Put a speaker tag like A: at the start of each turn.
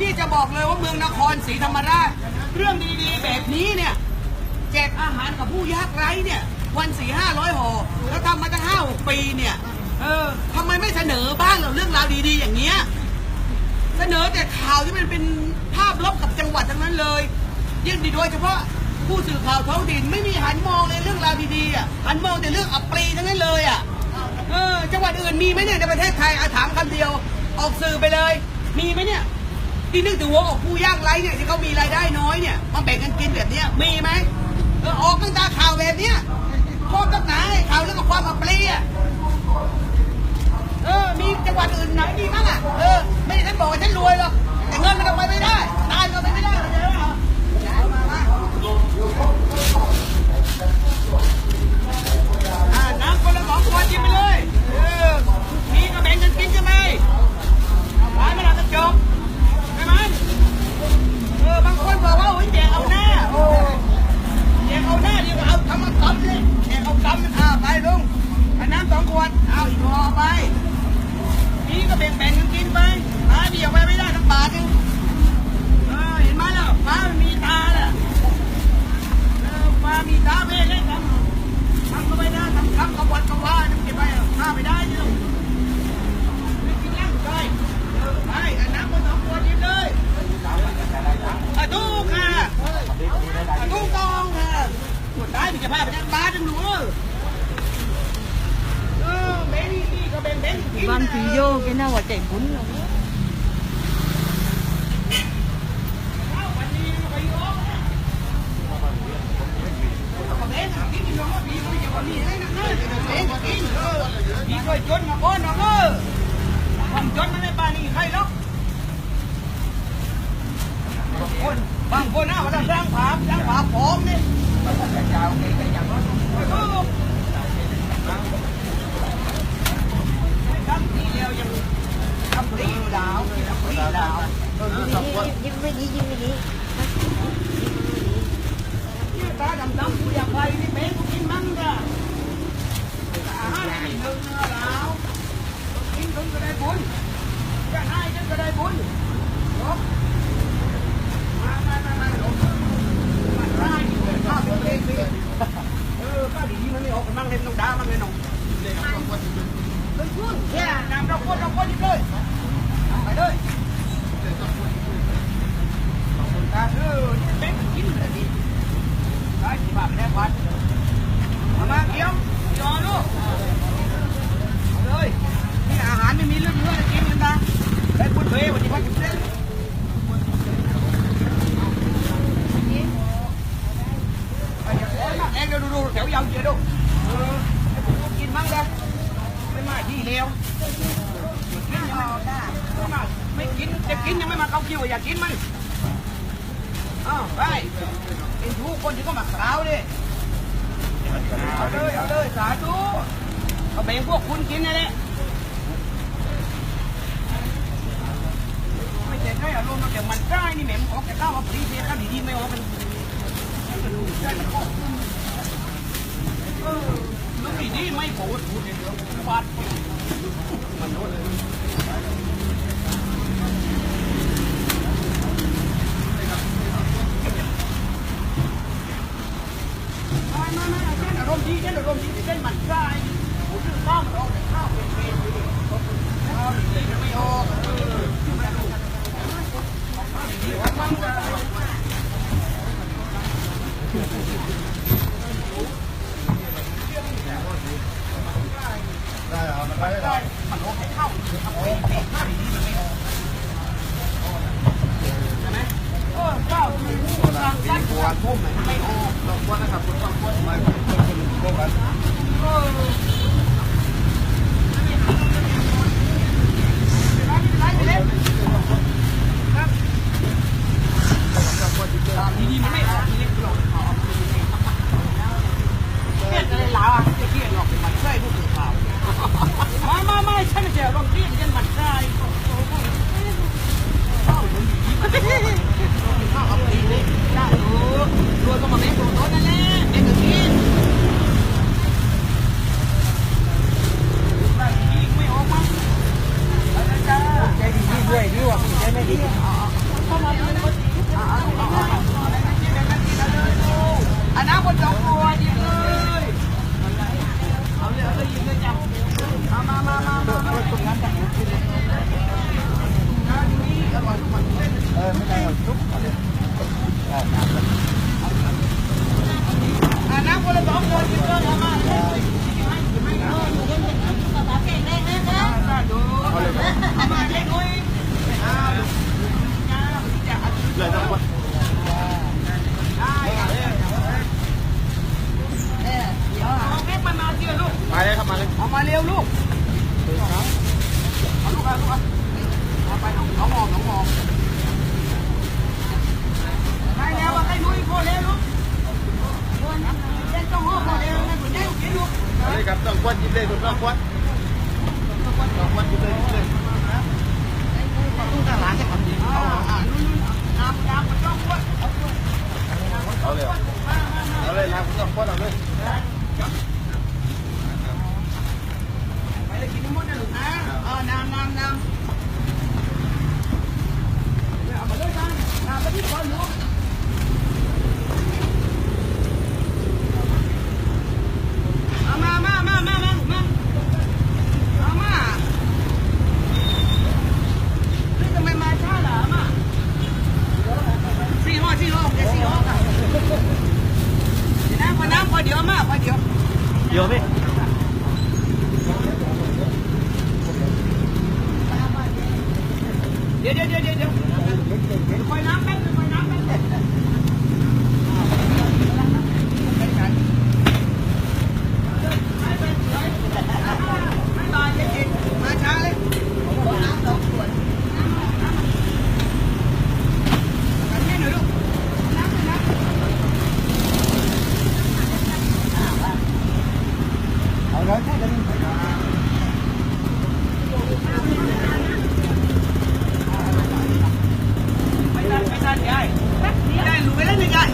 A: นี่จะบอกเลยว่าเมืองนครศรีธรรมราช เรื่องดีๆ แบบนี้เนี่ยแจกอาหารกับผู้ยากไร้เนี่ย วันสี่ห้าร้อยห่อแล้วทำมาตั้งห้าหกปีเนี่ยเออทำไมไม่เสนอบ้างเหรอเรื่องราวดีๆ อย่างเงี้ยเสนอแต่ข่าวที่มันเป็นภาพลบกับจังหวัดทั้งนั้นเลยยิ่งดีโดยเฉพาะผู้สื่อข่าวท้องถิ่นไม่มีหันมองในเรื่องราวดีๆอะหันมองแต่เรื่องอัปรีทั้งนั้นเลยอะเออจังหวัดอื่นมีไหมเนี่ยในประเทศไทยอาถามคำเดียว ออกสื่อไปเลย มีไหมเนี่ย ที่นึกถึงวอกผู้ยากไร้เนี่ยที่เขามีรายได้น้อยเนี่ยมาแบ่งกันกินแบบเนี้ยมีไหมเออออกตั้งตาข่าวแบบเนี้ยชอบตั้งแต่ข่าวเรื่องความอับปรี้ย มีตาเพ่เลยทำทำก็ไม่ได้ทำคำกับวัดกับว่าน้ำเก็บไปอะฆ่าไม่ได้เนี่ลูกไม่กินย่างใจเออไปอันน้ำคนสองคนยิบเลยอะทุกค่ะอะทุกกองค่ะหมดได้มีจะพาไปทางบ้านจังหนูเออเออแบ่งนี่ก็แบ่งแบ่งกิน
B: Van
A: นะ
B: thì vô cái nào mà chạy
A: มีเคยจนมาก่อนเนาะเออความจนมันในบ้านนี่ใครหรอกบางคนบางคนนะเวลาสร้างผาสร้างผาพร้อมนี่ทำทีเดียวยังทำตีดาวทำตีดาว
B: Dính với đi, dính với đi.
A: นี่ตาดำๆกูอยากไปนี่แม่กูกินมั่งจ้ะอาหารไม่ถึงเนื้อแล้ว กินถึงก็ได้บุญจะให้ฉันก็ได้บุญจบมามามามาลงมาได้เลยข้าวเป็นเล็กเลยเออข้าวดีๆมันไม่ออกกันมั่งเล่นน้องดามั่งเลยน้องเป็นพุ่นเนี่ยน้ำเราคนเราคนยิบเลยไปเลยขอบคุณครับเออนี่เป็นกินเลยดิ ได้ที่บ้านแม่วัดเอามาเกี่ยวจอลูกเอาเลยนี่อาหารไม่มีเรื่องเนื้อกินกันนะได้พูดเลยวันนี้ว่าจะเล่นไปอย่าโอยมากเองเดี๋ยวดูดูแถวยาวเจียดูเออให้ผมดูกินมั่งเลยไม่มาที่เดียวกินยังไม่ไม่มาไม่ กินยังไม่มาเข้าคิวอยากกินมั้งอ้าวไปเป็นทุกคนที่ก็มาคราวดิเอาเลยเอาเลยสาธุเอาแบ่งพวกคุณกินนั่นแหละไม่ใช่ใช่อารมณ์เราเดี๋ยวมันได้นี่แหม่มออกแต่ก้าวมาปรีเสียข้าวดีๆไม่ออกกันใจมันกเออลูกดีๆไม่โผล่พูดเดียวฟาดมันโดนเลย มามามาเช่นอารมณ์ดีเช่นอารมณ์ดีเช่นหมันไส้ผมซื้อข้าวมันออกแต่ข้าวเป็นเป็นข้าวดีๆไม่ออกเออไม่รู้ดีว่ามันจะได้มันได้ได้มันออกให้เข้าทำเป็นเป็นข้าวดีๆมันไม่ออกใช่ไหมเออข้าวดีๆต่างกันกวนพุ่ม ไม่ออกดอกกวนนะครับคุณต้องกวน เลยนะคนมาเลย
C: ครับมาเลย
A: มาเร็วลูกเอาลูกเอาลูกเอาไปเอาหมอกเอาหมอกไปแล้วไปลุยโคเร็วลูกคนเล่นต้องห้องโคเร็วนะคุณเล่นกินลูก
C: เลยครับต้องควัดยิ้เลยคุณต้องควัด
A: 有没？别别别别别！ ไม่ได้ไม่ได้ยาย
C: ได้
A: รู้ไม่ได้
C: เลย
A: ยาย